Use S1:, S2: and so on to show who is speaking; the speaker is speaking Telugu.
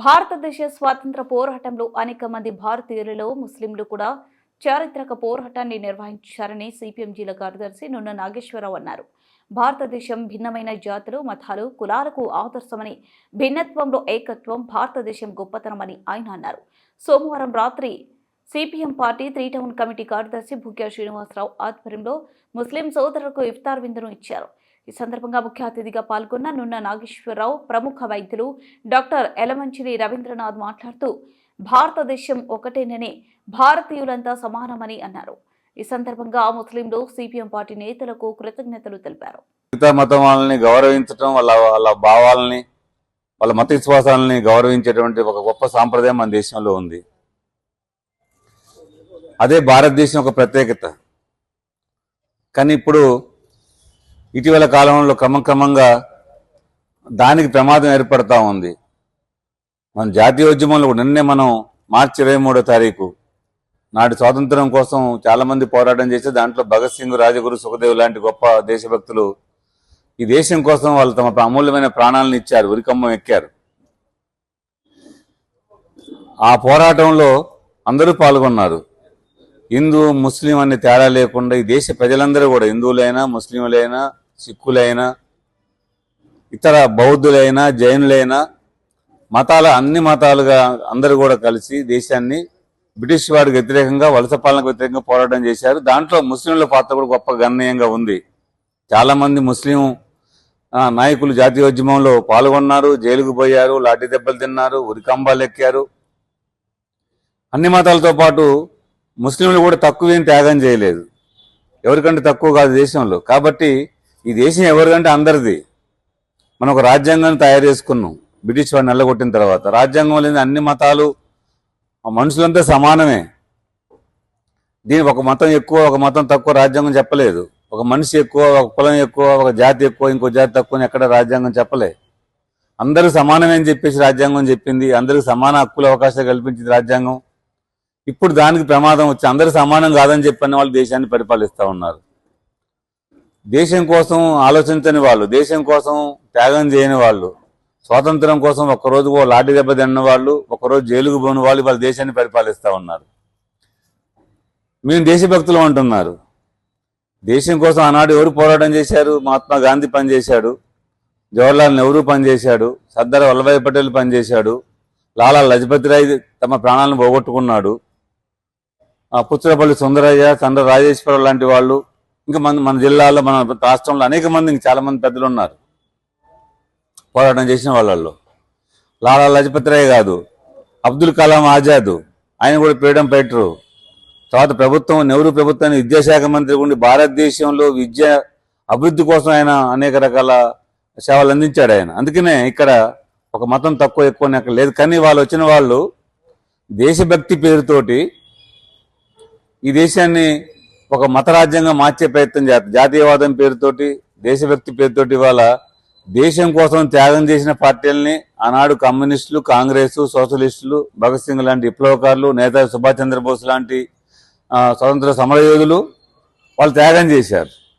S1: భారతదేశ స్వాతంత్ర పోరాటంలో అనేక మంది భారతీయులలో ముస్లింలు కూడా చారిత్రక పోరాటాన్ని నిర్వహించారని సిపిఎం జిల్లా కార్యదర్శి నున్న నాగేశ్వరరావు అన్నారు. భారతదేశం భిన్నమైన జాతులు మతాలు కులాలకు ఆదర్శమని భిన్నత్వంలో ఏకత్వం భారతదేశం గొప్పతనమని ఆయన అన్నారు. సోమవారం రాత్రి CPM party three town committee కార్యదర్శి భుక్యా శ్రీనివాసరావు ఆధ్వర్యంలో ముస్లిం సోదరులకు ఇఫ్తార్ విందును ఇచ్చారు. ఈ సందర్భంగా ముఖ్య అతిథిగా పాల్గొన్న నున్న నాగేశ్వరరావు ప్రముఖ వైద్యులు డాక్టర్ ఎలమంచిలి రవీంద్రనాథ్ మాట్లాడుతూ భారతదేశం ఒకటేనని భారతీయులంతా సమానమని అన్నారు. ఈ సందర్భంగా ముస్లింలు సిపిఎం పార్టీ నేతలకు కృతజ్ఞతలు తెలిపారు.
S2: మిగతా మతం వాళ్ళని గౌరవించడం వాళ్ళ వాళ్ళ భావాలని వాళ్ళ మత విశ్వాసాలని గౌరవించేటువంటి ఒక గొప్ప సాంప్రదాయం మన దేశంలో ఉంది. అదే భారతదేశం ఒక ప్రత్యేకత. కానీ ఇప్పుడు ఇటీవల కాలంలో క్రమక్రమంగా దానికి ప్రమాదం ఏర్పడతా ఉంది. మన జాతీయోద్యమంలో కూడా నిన్నే మనం మార్చి ఇరవై మూడో తారీఖు నాటి స్వాతంత్రం కోసం చాలామంది పోరాటం చేసి దాంట్లో భగత్ సింగ్ రాజగురు సుఖదేవ్ లాంటి గొప్ప దేశభక్తులు ఈ దేశం కోసం వాళ్ళు తమ అమూల్యమైన ప్రాణాలను ఇచ్చారు ఉరికమ్మం ఎక్కారు. ఆ పోరాటంలో అందరూ పాల్గొన్నారు. హిందూ ముస్లిం అనే తేడా లేకుండా ఈ దేశ ప్రజలందరూ కూడా హిందువులైనా ముస్లింలైనా సిక్కులైనా ఇతర బౌద్ధులైనా జైనులైనా మతాల అన్ని మతాలుగా అందరూ కూడా కలిసి దేశాన్ని బ్రిటిష్ వారికి వ్యతిరేకంగా వలస పాలనకు వ్యతిరేకంగా పోరాటం చేశారు. దాంట్లో ముస్లింల పాత్ర కూడా గొప్ప గణనీయంగా ఉంది. చాలామంది ముస్లిం నాయకులు నాయకులు జాతీయోద్యమంలో పాల్గొన్నారు జైలుకు పోయారు లాఠీ దెబ్బలు తిన్నారు ఉరికంబాలు ఎక్కారు. అన్ని మతాలతో పాటు ముస్లింలు కూడా తక్కువేం త్యాగం చేయలేదు. ఎవరికంటే తక్కువ కాదు దేశంలో. కాబట్టి ఈ దేశం ఎవరికంటే అందరిది. మనం ఒక రాజ్యాంగాన్ని తయారు చేసుకున్నాం. బ్రిటిష్ వాడిని నల్లగొట్టిన తర్వాత. రాజ్యాంగం లేని అన్ని మతాలు మనుషులంతా సమానమే. దీని ఒక మతం ఎక్కువ ఒక మతం తక్కువ రాజ్యాంగం చెప్పలేదు. ఒక మనిషి ఎక్కువ ఒక కులం ఎక్కువ ఒక జాతి ఎక్కువ ఇంకో జాతి తక్కువ అని ఎక్కడ రాజ్యాంగం చెప్పలే. అందరూ సమానమే అని చెప్పేసి రాజ్యాంగం చెప్పింది. అందరికి సమాన హక్కుల అవకాశాలు కల్పించింది రాజ్యాంగం. ఇప్పుడు దానికి ప్రమాదం వచ్చి అందరూ సమానం కాదని చెప్పని వాళ్ళు దేశాన్ని పరిపాలిస్తా ఉన్నారు. దేశం కోసం ఆలోచించని వాళ్ళు దేశం కోసం త్యాగం చేయని వాళ్ళు స్వాతంత్రం కోసం ఒక్కరోజు ఓ లాఠీ దెబ్బ తిన్న వాళ్ళు ఒకరోజు జైలుకు పోని వాళ్ళు వాళ్ళ దేశాన్ని పరిపాలిస్తూ ఉన్నారు. మేము దేశభక్తులు అంటున్నారు. దేశం కోసం ఆనాడు ఎవరు పోరాటం చేశారు? మహాత్మా గాంధీ పనిచేశాడు. జవహర్లాల్ నెహ్రూ పనిచేశాడు. సర్దార్ వల్లభాయ్ పటేల్ పనిచేశాడు. లాలా లజపతిరాయ్ తమ ప్రాణాలను పోగొట్టుకున్నాడు. ఆ పుచ్చలపల్లి సుందరయ్య చంద్ర రాజేశ్వరరావు లాంటి వాళ్ళు ఇంకా మన మన జిల్లాలో మన రాష్ట్రంలో అనేక మంది ఇంకా చాలా మంది పెద్దలు ఉన్నారు. పోరాటం చేసిన వాళ్ళల్లో. లాలా లజపతి రాయ్ కాదు అబ్దుల్ కలాం ఆజాద్ ఆయన కూడా ఫ్రీడమ్ ఫైటరు. తర్వాత ప్రభుత్వం నెహ్రూ ప్రభుత్వాన్ని విద్యాశాఖ మంత్రి ఉండి భారతదేశంలో విద్య అభివృద్ధి కోసం ఆయన అనేక రకాల సేవలు అందించాడు ఆయన. అందుకనే ఇక్కడ ఒక మతం తక్కువ ఎక్కువ అక్కడ లేదు. కానీ వాళ్ళు వచ్చిన వాళ్ళు దేశభక్తి పేరుతోటి ఈ దేశాన్ని ఒక మత రాజ్యంగా మార్చే ప్రయత్నం చేస్తారు జాతీయవాదం పేరుతోటి దేశభక్తి పేరుతోటి ఇవాళ దేశం కోసం త్యాగం చేసిన పార్టీలని ఆనాడు కమ్యూనిస్టులు కాంగ్రెస్ సోషలిస్టులు భగత్ సింగ్ లాంటి విప్లవకారులు నేతాజీ సుభాష్ చంద్రబోస్ లాంటి స్వతంత్ర సమరయోధులు వాళ్ళు త్యాగం చేశారు.